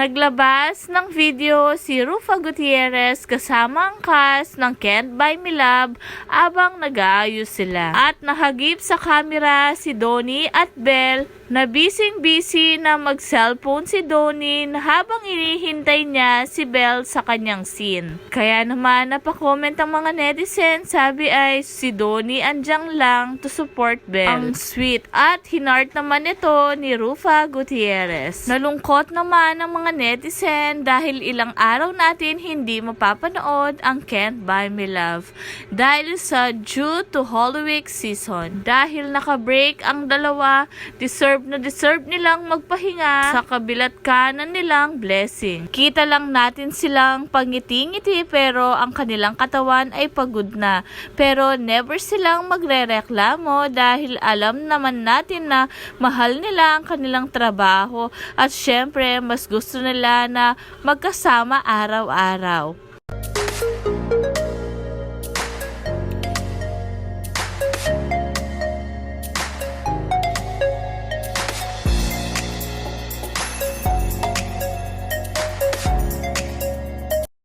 Naglabas ng video si Rufa Gutierrez kasama ang cast ng Can't Buy Me Love abang nag-aayos sila. At nahagip sa camera si Donnie at Belle na busy-busy na mag-cellphone si Donnie habang inihintay niya si Belle sa kanyang scene. Kaya naman napakomment ang mga netizen sabi ay si Donnie andyang lang to support Belle. Ang sweet at hinart naman ito ni Rufa Gutierrez. Nalungkot naman ang mga netizen dahil ilang araw natin hindi mapapanood ang Can't Buy Me Love dahil sa due to Holy season. Dahil nakabreak ang dalawa, deserve na deserve nilang magpahinga sa kabilat kanan nilang blessing. Kita lang natin silang pangiti-ngiti pero ang kanilang katawan ay pagod na. Pero never silang magrereklamo dahil alam naman natin na mahal nila ang kanilang trabaho at syempre mas gusto nila na magkasama araw-araw.